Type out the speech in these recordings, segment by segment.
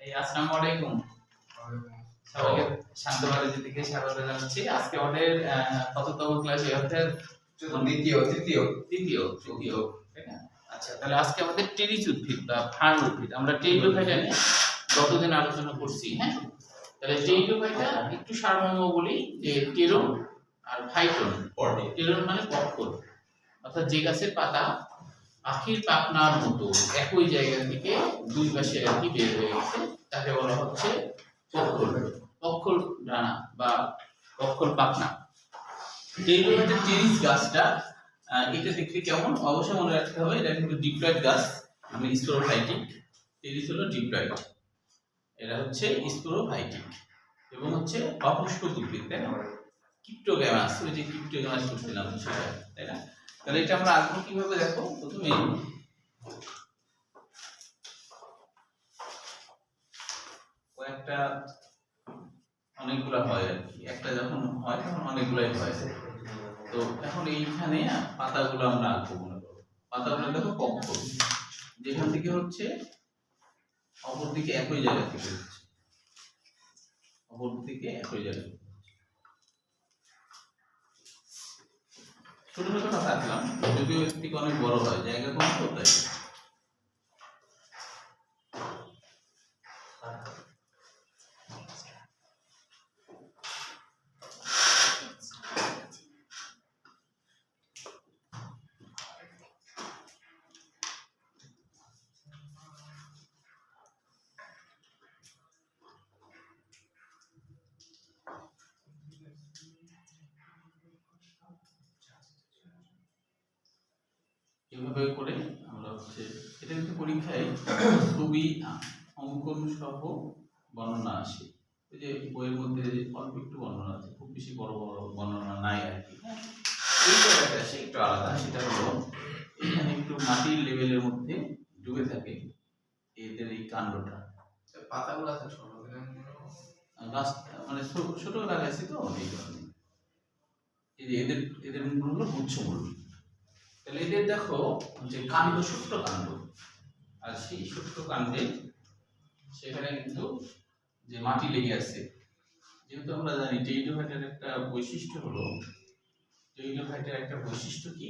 এই আসসালামু আলাইকুম। সবাইকে শান্ত বাড়ির স্বাগত জানাচ্ছি। আজকে আমাদের আহ, কততম ক্লাস এই দ্বিতীয় তৃতীয়। তৃতীয় তৃতীয় তাই না? আচ্ছা তাহলে আজকে আমাদের টেরিস উদ্ভিদ বা ফার্ন উদ্ভিদ আমরা টেরিডোফাইটা নিয়ে গতদিন আলোচনা করছি হ্যাঁ? তাহলে টেরিডোফাইটা একটু সারমর্ম বলি যে টেরন আর ফাইটন। টেরন মানে পক্ষর অর্থাৎ যে গাছের পাতা আখির পাখনার মতো একই জায়গা থেকে দুই পাশে কি বের হয়ে গেছে, তাকে বলা হচ্ছে পক্ষর পক্ষর ডানা বা পক্ষর পাখনা যেগুলো হচ্ছে টেরিস গাছটা এটা দেখতে কেমন? অবশ্যই মনে রাখতে হবে, এটা কিন্তু ডিপ্লয়েড গাছ, আমি স্পোরোফাইটিক টেরিস হলো ডিপ্লয়েড এটা হচ্ছে স্পোরোফাইটিক এবং হচ্ছে অপুষ্পক উদ্ভিদ তাই না? ক্রিপ্টোগ্যামাস, ওই যে ক্রিপ্টোগ্যামাস করছিলাম সেটা, তাই না? তাহলে এটা আমরা আগ্রহ কীভাবে দেখো? প্রথমে কয়েকটা অনেকগুলো হয় আর কি। একটা যখন হয়, তখন অনেকগুলাই হয়। তো এখন এইখানে পাতাগুলো আমরা আঁকবো মনে করো। পাতাগুলো দেখো পক্ষ যেখান থেকে হচ্ছে অপর দিকে একই জায়গা থেকে হচ্ছে। অপর দিকে একই জায়গা। ছোট ছোট থাকলাম যদিও একটি অনেক বড় হয় জায়গা কম তাই। এভাবে করে আমরা হচ্ছে এটা কিন্তু পরীক্ষায় ছবি অঙ্কন সহ বর্ণনা আসে। ওই যে বইয়ের মধ্যে অল্প একটু বর্ণনা আছে খুব বেশি বড় বড় বর্ণনা নাই আর কি হ্যাঁ? এই জায়গাটা আসে একটু আলাদা সেটা হলো এখানে একটু মাটির লেভেলের মধ্যে ডুবে থাকে এদের এই কাণ্ডটা। পাতাগুলো আছে ছোট গাছ মানে ছোট লাগাইছি তো এই কারণে। এই যে এদের এদের মূল হলো গুচ্ছমূল। তাহলে এদের দেখো যে কাণ্ড ছোট্ট কাণ্ড। আর সেই ছোট্ট কাণ্ডে সেখানে কিন্তু যে মাটি লেগে আছে, যেহেতু আমরা জানি টেইটোফাইটের একটা বৈশিষ্ট্য হলো টেইটোফাইটের একটা বৈশিষ্ট্য কি?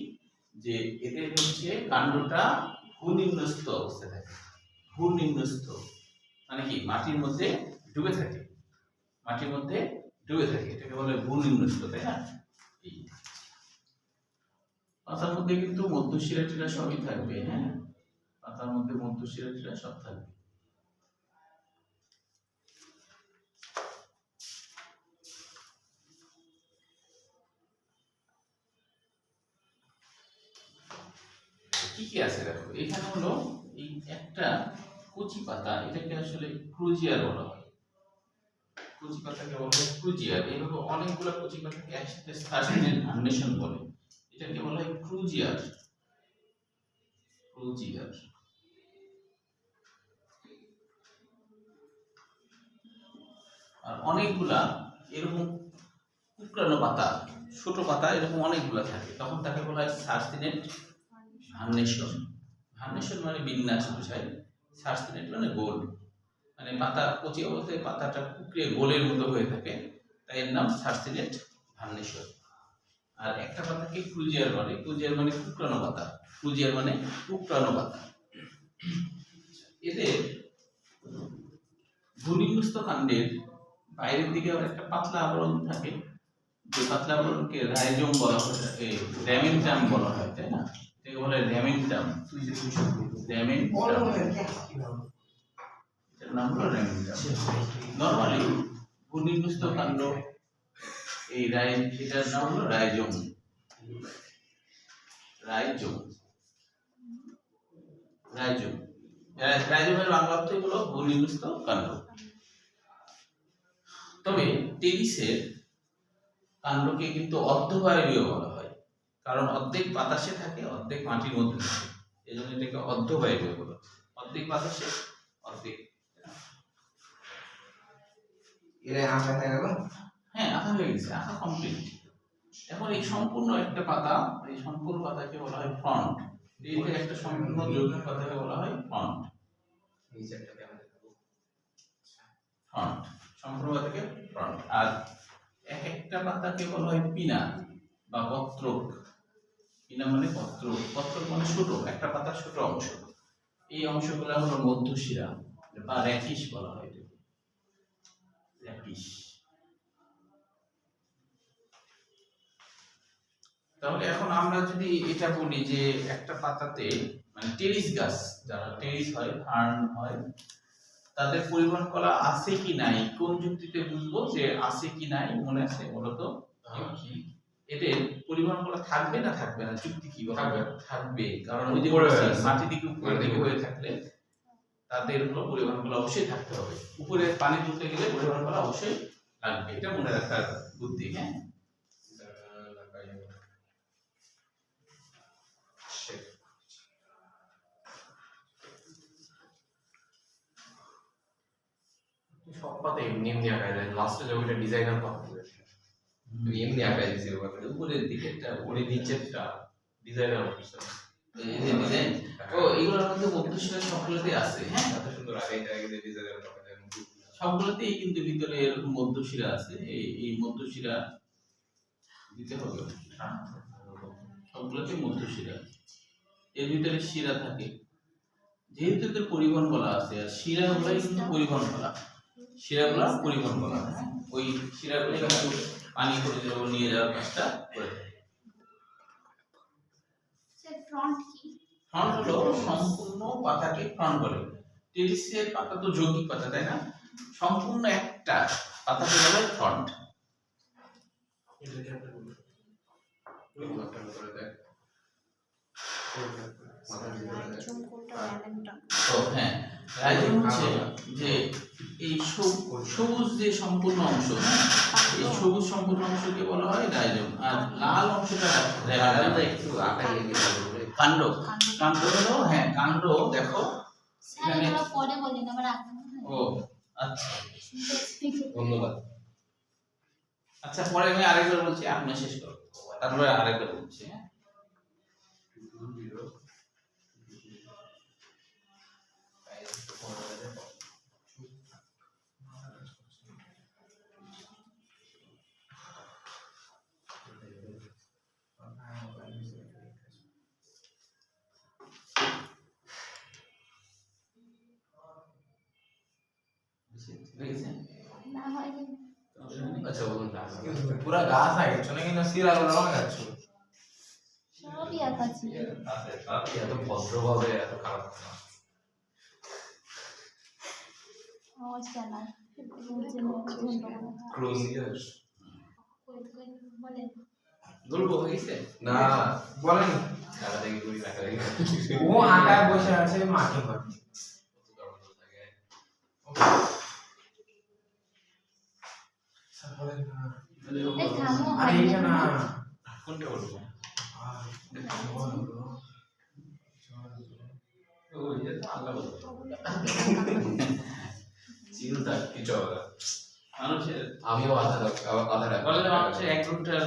যে এদের হচ্ছে কাণ্ডটা ভূনিম্নস্থ অবস্থায় থাকে। ভূনিম্নস্থ মানে কি? মাটির মধ্যে ডুবে থাকে। মাটির মধ্যে ডুবে থাকে। এটাকে বলে ভূনিম্নস্থ, তাই না? পাতার মধ্যে কিন্তু মধ্যশিরা টিরা সবই থাকবে হ্যাঁ? পাতার মধ্যে মধ্যশিরা টিরা সব থাকবে। কি কি আছে দেখো? এখানে হলো এই একটা কচি পাতা, এটাকে আসলে ক্রুজিয়ার বলা হয়। কচি পাতাকে বলা হয় ক্রুজিয়ার এইভাবে অনেকগুলো কচি পাতাকে একসাথে বলে। এটাকে বলা হয় ক্রুজিয়ার। ক্রুজিয়ার। আর অনেকগুলা এরকম কুকরানো পাতা, ছোট পাতা, এরকম অনেকগুলা থাকে। তখন তাকে বলা হয় সার্সিনেট ভার্নেশন। ভার্নেশন মানে বিন্যাস বোঝায়। সার্সিনেট মানে গোল। মানে পাতা কচি অবস্থায় পাতাটা কুকড়ে গোলের মতো হয়ে থাকে। তাই এর নাম সার্সিনেট ভার্নেশন। আর একটা পাতাকে ক্রুজিয়ার বলে ক্রুজিয়ার মানে কুকরানো পাতা। ক্রুজিয়ার মানে কুকরানো পাতা। এদের ভূনিম্নস্থ কাণ্ডের বাইরের দিকে আবার একটা পাতলা আবরণ থাকে। যে পাতলা আবরণকে রাইজোম বলা হয় র্যামিনটাম বলা হয় তাই না? এটাকে বলে র্যামিনটাম। র্যামিনটাম। এটার নাম হলো র্যামিনটাম। নর্মালি ভূনিম্নস্থ কাণ্ড এই রাই এটার নাম হলো রাইজোম। রাইজোম। রাইজোম। রাইজোমের বাংলা অর্থ হলো ভূনিম্নস্থ কাণ্ড। তবে টেরিসের কাণ্ডকে কিন্তু অর্ধবায়বীয় বলা হয়। কারণ অর্ধেক বাতাসে থাকে, অর্ধেক মাটির মধ্যে থাকে। এই জন্য এটাকে অর্ধবায়বীয় বলা। অর্ধেক বাতাসে, অর্ধেক। এরা আঁকা হয়ে গেল? আঁকা হয়ে গেছে আঁকা কমপ্লিট এখন এই সম্পূর্ণ একটা পাতা এই সম্পূর্ণ পাতাকে বলা হয় ফ্রন্ট এই যে একটা সম্পূর্ণ যৌগিক পাতাকে বলা হয় ফ্রন্ট ফ্রন্ট সম্পূর্ণ পাতাকে ফ্রন্ট আর এক একটা পাতাকে বলা হয় পিনা বা পত্রক। পিনা মানে পত্রক। পত্রক মানে ছোট একটা পাতার ছোট অংশ। এই অংশগুলো হলো মধ্যশিরা বা র্যাকিস বলা হয় র্যাকিস তাহলে এখন আমরা যদি এটা বলি যে একটা পাতাতে মানে টেরিস গাছ যারা টেরিস হয় ফার্ন হয় তাদের পরিবহন কলা আছে কি নাই? কোন যুক্তিতে বুঝব যে আছে কি নাই? মনে আছে বলতো? কি? এদের পরিবহন কলা থাকবে না থাকবে না? যুক্তি কি থাকবে। থাকবে। কারণ ওই যে। মাটি দিকে উপরে দিকে হয়ে থাকলে তাদের হলো পরিবহন কলা অবশ্যই থাকতে হবে। উপরে পানি তুলতে গেলে পরিবহন কলা অবশ্যই লাগবে। এটা মনে রাখার বুদ্ধি হ্যাঁ? সব পাতা এমনি এমনি আঁকা যায়। লাস্টে ডিজাইনার পাতা তুমি এমনি দিছি ওখানে উপরের দিকে একটা নিচেরটা ডিজাইনার অফিসার এই যে ডিজাইন ও এগুলোর মধ্যে মধ্যশিরা সকলেতে আছে। হ্যাঁ? এত সুন্দর আগে আগে যে পাতা সবগুলোতেই কিন্তু ভিতরে এরকম মধ্যশিরা আছে। এই এই মধ্যশিরা দিতে হবে মধ্যশিরা। এর ভিতরে শিরা থাকে। যেহেতু এদের পরিবহন বলা আছে আর শিরাগুলাই কিন্তু পরিবহন বলা। শিরাগুলা পরিবহন হ্যাঁ? ওই শিরাগুলো কিন্তু পানি করে যাব নিয়ে যাওয়ার কাজটা করে ফ্রন্ট হলো সম্পূর্ণ পাতাকে ফ্রন্ট বলে। টেরিসের পাতা তো যৌগিক পাতা তাই না? সম্পূর্ণ একটা পাতাকে বলে ফ্রন্ট হ্যাঁ রাইজম হচ্ছে যে এই সবু- সবুজ যে সম্পূর্ণ অংশ এই সবুজ সম্পূর্ণ অংশকে বলা হয় রাইজম আর লাল অংশটা। একটু দিতে কাণ্ড। কাণ্ড। হলো হ্যাঁ কাণ্ড দেখো। পরে ও আচ্ছা। ধন্যবাদ। আচ্ছা পরে আমি আরেকবার বলছি আপনি শেষ করো তারপরে আরেকবার বলছি হ্যাঁ। গেছে? না হয় আচ্ছা বলুন না পুরা গাছ আগে চলে কিন্তু সিরা গুলো লাগাচ্ছ সবই আঁকা ছিল এত ভদ্রভাবে এত খারাপ না। আওয়াজটা না রোজের মতো ধন্যবাদ Crucius। কই কই বলেন। গল্প হয়ে গেছে? না বলেন। টাকা দেখি কুড়ি টাকা ও আঁকায় বসে আছে ঘর এই থামো আরে এটা না কোনটা বলব ও এটা তো আল্লাহ বলতো চিন্তা কিছু মানুষের আমিও আধা আধা বলে মানুষের এক ঘণ্টার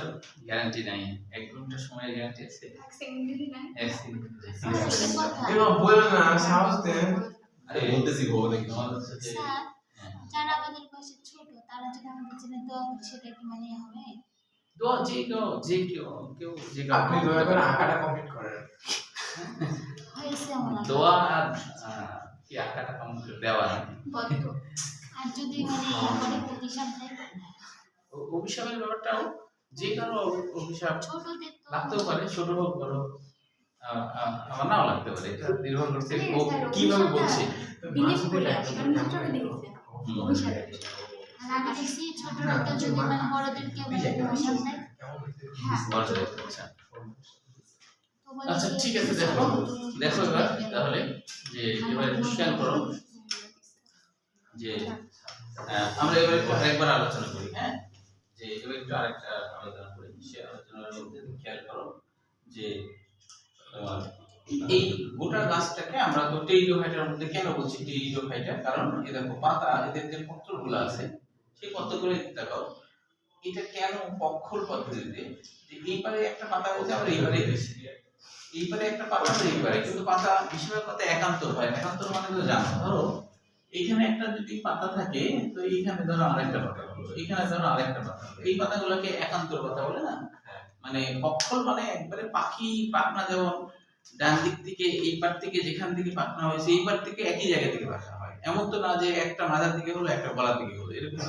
গ্যারান্টি নাই এক ঘণ্টা সময়ের গ্যারান্টি আছে এক সেকেন্ড আসলে কথা এবার বলেন না সাহস দেন আরে বলতেছি বউ নাকি আমাদের সাথে তারা যদি আমাদের জন্য দোয়া করে সেটা কি মানে হবে? দোয়া যে কেউ যে কেউ কেউ যে কেউ আপনি দয়া করে আঁকাটা কমপ্লিট করেন। দোয়া আর কি আঁকাটা কমপ্লিট দেওয়া না আর যদি মানে অনেক থাকে ও- অভিশাপের ব্যাপারটাও যে কারও অভিশাপ লাগতেও পারে ছোট হোক বড় আমার নাও লাগতে পারে এটা নির্ভর করছে কীভাবে বলছে? বিলিভ করি দেখেছি অভিশাপ আর আমি দেখছি ছোট যদি মানে দেয় হ্যাঁ। আচ্ছা আচ্ছা ঠিক আছে দেখো। দেখো এবার তাহলে যে এবার খেয়াল করো। যে আমরা এবার একটু আরেকবার আলোচনা করি হ্যাঁ? যে এবার একটু আরেকটা আলোচনা করি। সে আলোচনার মধ্যে খেয়াল করো যে এই গোটা গাছটাকে আমরা তো টেরিডোফাইটার মধ্যে কেন বলছি টেরিডোফাইটা কারণ এ দেখো পাতা এদের যে পত্রগুলো আছে সেই পত্রগুলো দেখাও এটা কেন পক্ষর পদ্ধতিতে? যে এই পারে একটা পাতা হয়েছে আবার এই পারে হয়েছে এইবারে একটা পাতা তো এইবারে কিন্তু পাতা বেশিরভাগ পাতা একান্ত হয় একান্ত মানে তো জানো ধরো এইখানে একটা যদি পাতা থাকে তো এইখানে ধরো আরেকটা পাতা এখানে ধরো আরেকটা পাতা এই পাতাগুলোকে একান্তর পাতা বলে না? হ্যাঁ। মানে পক্ষল মানে একবারে পাখি পাখনা যেমন ডান দিক থেকে এই পার থেকে যেখান থেকে পাখনা হয়েছে এই পার থেকে একই জায়গা থেকে হয় এমন তো না যে একটা মাথার দিকে হলো, একটা গলার দিকে হলো, এরকম।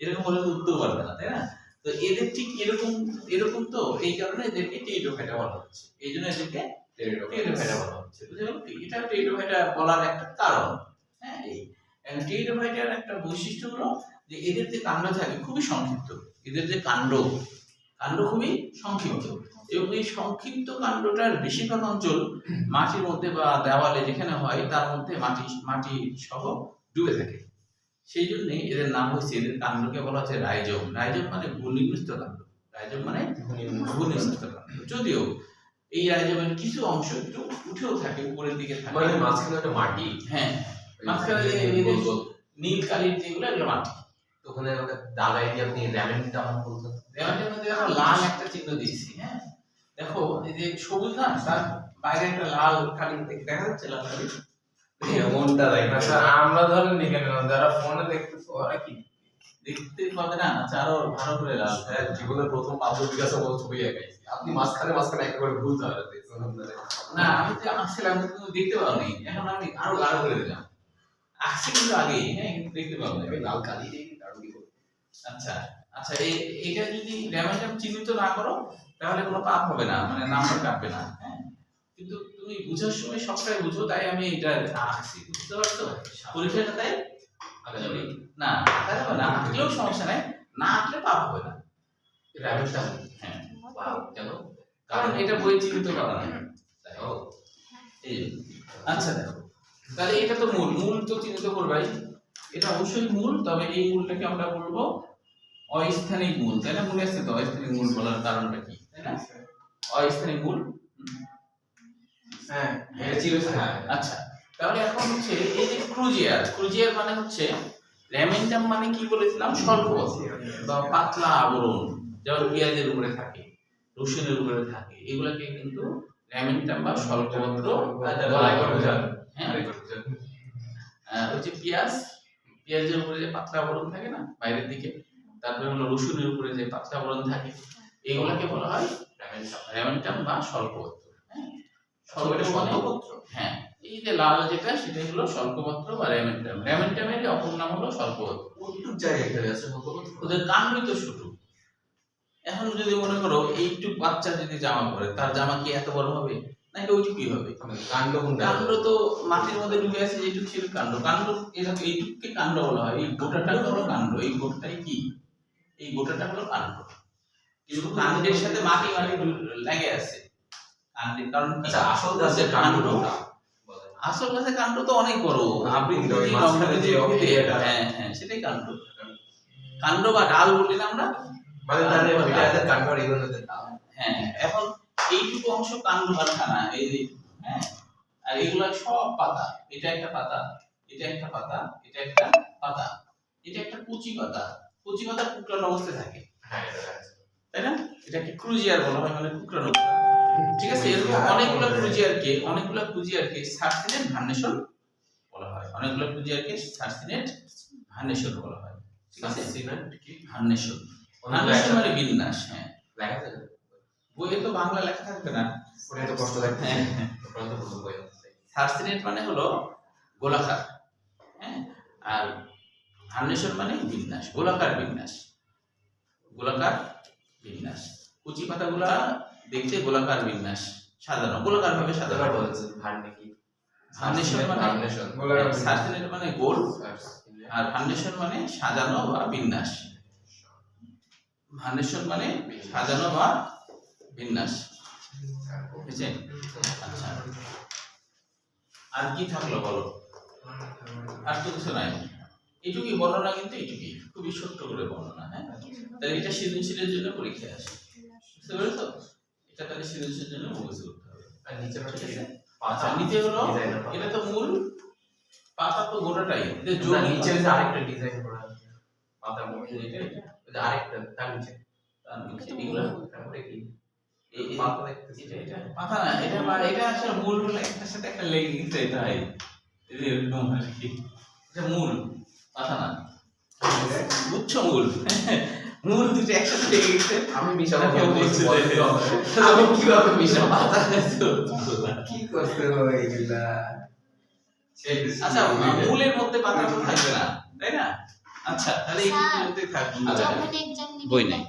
এরকম হলে উঠতেও পারবে না, তাই না? তো এদের ঠিক এরকম এরকম তো এই কারণে এদেরকে টেরিডোফাইটা বলা হচ্ছে। এই জন্য এদেরকে টেরিডোফাইটা বলা হচ্ছে। বুঝতে পারলে এটা টেরিডোফাইটা বলার একটা কারণ। হ্যাঁ এই টেরিডোফাইটার একটা বৈশিষ্ট্য হলো যে এদের যে কাণ্ড থাকে, খুবই সংক্ষিপ্ত। এদের যে কাণ্ড কাণ্ড খুবই সংক্ষিপ্ত। এবং এই সংক্ষিপ্ত কাণ্ডটার বেশিরভাগ অঞ্চল মাটির মধ্যে বা দেওয়ালে যেখানে হয় তার মধ্যে মাটি মাটি সহ ডুবে থাকে। সেই জন্যে এদের নাম হয়েছে এদের কাণ্ডকে বলা হচ্ছে রাইজম। রাইজম মানে ভূনিগ্রস্ত কাণ্ড। রাইজম মানে ভূনিগ্রস্ত কাণ্ড। যদিও এই রাইজমের কিছু অংশ একটু উঠেও থাকে উপরের দিকে থাকে। মানে মাঝখানে একটা মাটি। হ্যাঁ মাঝখানে। নীল কালির যেগুলো এগুলো মাটি। ওখানে ওটা দাগাই দিয়ে আপনি র্যামেনটা বলতেন দেওয়ালের মধ্যে দেখো লাল একটা চিহ্ন দিয়েছি হ্যাঁ? দেখো এই যে সবুজ না তার বাইরে একটা লাল কালি দেখে যাচ্ছে লাল কালি মনটা না স্যার আমরা ধরেন নি কেন যারা ফোনে দেখতেছে ওরা কি দেখতে পাবে না? আচ্ছা আরও ভালো করে লাল। স্যার জীবনের প্রথম পাঁচ বিকাশে মতো ছবি এঁকাইছি আপনি মাঝখানে মাঝখানে একেবারে ভুল ধরে না আমি তো আঁকছিলাম কিন্তু দেখতে পাওনি এখন আমি আরও গাঢ় করে দিলাম। আঁকছি কিন্তু আগে হ্যাঁ দেখতে পাবো না লাল কালি দিয়ে কারণ কি করব? আচ্ছা আচ্ছা এই, এটা যদি র্যামেটাম চিহ্নিত না করো, তাহলে কোনো পাপ হবে না মানে নাম্বার কাটবে না হ্যাঁ? কিন্তু তুমি বুঝার সময় সবটাই বুঝো, তাই আমি এটা আঁকছি, বুঝতে পারছ? পরীক্ষাটা তাই? না আঁকা না আঁকলেও সমস্যা নাই, না আঁকলে পাপ হবে না। র্যামেনটা হ্যাঁ কেন? কারণ এটা বই চিহ্নিত করা না এই আচ্ছা দেখো, তাহলে এটা তো মূল মূল তো চিহ্নিত করবাই। এটা অবশ্যই মূল, তবে এই মূলটাকে আমরা বলব অস্থানিক মূল তাই না? মনে আছে তো? অস্থানিক মূল বলার কারণটা কি? তাই না? অস্থানিক মূল? হ্যাঁ হ্যাঁ। আচ্ছা তাহলে এখন হচ্ছে এই যে ক্রুজিয়ার ক্রুজিয়ার মানে হচ্ছে র্যামেন্টাম মানে কি বলেছিলাম? স্বল্পপত্র বা পাতলা আবরণ যেমন পেঁয়াজের উপরে থাকে রসুনের উপরে থাকে এগুলাকে কিন্তু র্যামেন্টাম বা স্বল্পপত্র করে হ্যাঁ। করে হচ্ছে পেঁয়াজ পেঁয়াজের উপরে যে পাতলা আবরণ থাকে না বাইরের দিকে তারপরে হলো রসুনের উপরে যে পাতলা আবরণ থাকে এগুলাকে বলা হয় র্যামেনটা র্যামেন্টাম বা স্বল্পপত্র হ্যাঁ? স্বল্পপত্র? হ্যাঁ এই যে লাল যেটা সেটা হলো স্বল্পপত্র বা র্যামেন্টাম র্যামেন্টামের অপর নাম হলো স্বল্পপত্র। প্রত্যেক জায়গায় এখানে আছে স্বল্পপত্র? ওদের কাণ্ডই তো ছোট। এখন যদি মনে করো এইটুক বাচ্চা যদি জামা পরে তার জামা কি এত বড় হবে? নাকি ওইটুকুই হবে? মানে কাণ্ড কাণ্ড তো মাটির মধ্যে ঢুকে আছে যেটুক ছিল কাণ্ড। কাণ্ড এইটুককে কাণ্ড বলা হয় এই গোটাটা হলো কাণ্ড এই গোটাটাই কি? এই গোটাটা হলো কাণ্ড কিন্তু কাণ্ডের সাথে মাটি মাটি ডু- লেগে আছে। কাণ্ডের কারণ আচ্ছা আসল গাছের কাণ্ড। আসল গাছের কাণ্ড তো অনেক বড়। মাঝখানে যে হ্যাঁ হ্যাঁ সেটাই কাণ্ড কাণ্ড বা ডাল বলি না আমরা? মানে এগুলোদের নাম হ্যাঁ এখন এইটুকু অংশ কাণ্ড কারখানা এই যে হ্যাঁ আর এগুলো সব পাতা। এটা একটা পাতা এটা একটা পাতা এটা একটা পাতা এটা একটা কুচি পাতা। কুচি পাতা কুকরানো অবস্থায় থাকে। হ্যাঁ তাই না? এটাকে ক্রুজিয়ার বলা হয় মানে কুকরানো। ঠিক আছে এরকম অনেকগুলো ক্রুজিয়ারকে অনেকগুলো ক্রুজিয়ারকে সার্সিনেট ভার্নেশন বলা হয়। অনেকগুলো ক্রুজিয়ারকে সার্সিনেট ভার্নেশন বলা হয়। ঠিক আছে? সিমেন্ট কি? ভার্নেশন ভার্নেশন মানে বিন্যাস হ্যাঁ। লেখা থাকে? বইয়ে তো বাংলা লেখা থাকবে না। ওটা তো কষ্ট লাগে হ্যাঁ। ওটা তো বই সার্সিনেট মানে হলো গোলাকার হ্যাঁ। আর ভার্নেশন মানে বিন্যাস গোলাকার বিন্যাস। গোলাকার বিন্যাস। কুচি পাতাগুলা দেখতে গোলাকার বিন্যাস সাজানো গোলাকার ভাবে সাজানো ভার্নে মানে মানে গোল আর ভার্নেশন মানে সাজানো বা বিন্যাস। ভার্নেশন মানে সাজানো বা বিন্যাস। বুঝছে আচ্ছা। আর কি থাকল বলো? আর তো কিছু নাই। এইটুকুই বর্ণনা কিন্তু এইটুকুই। খুবই ছোট্ট করে বর্ণনা হ্যাঁ? তাহলে এটা সৃজনশীলের জন্য পরীক্ষায় আসে। বুঝতে পেরেছ? এটা তাহলে সৃজনশীলের জন্য মুখস্থ করতে হবে। আর নিচে ঠিক আছে? পাতা আচ্ছা নিচে হলো এটা তো মূল পাতা তো গোটাটাই। নিচে যে আরেকটা ডিজাইন করা মধ্যে এটা এটা আরেকটা তার নিচে। তার নিচে এগুলো তারপরে কি? এই- এই- পাতা দেখতেছি। এটা এটা পাতা না এটা এটা আসলে মূল হলো একটার সাথে একটা লেগে গেছে এটা এরকম আর কি। এটা মূল। না। মূল। মূল দুটো একসাথে লেগে গেছে। আমি মিশাবো কেউ বলছে আমি কীভাবে মিশাবো? পাতা তো। কি করছে আচ্ছা মূলের মধ্যে পাতা তো থাকবে না তাই না? আচ্ছা তাহলে এই মধ্যে থাকবে যখন একজন বই নাই।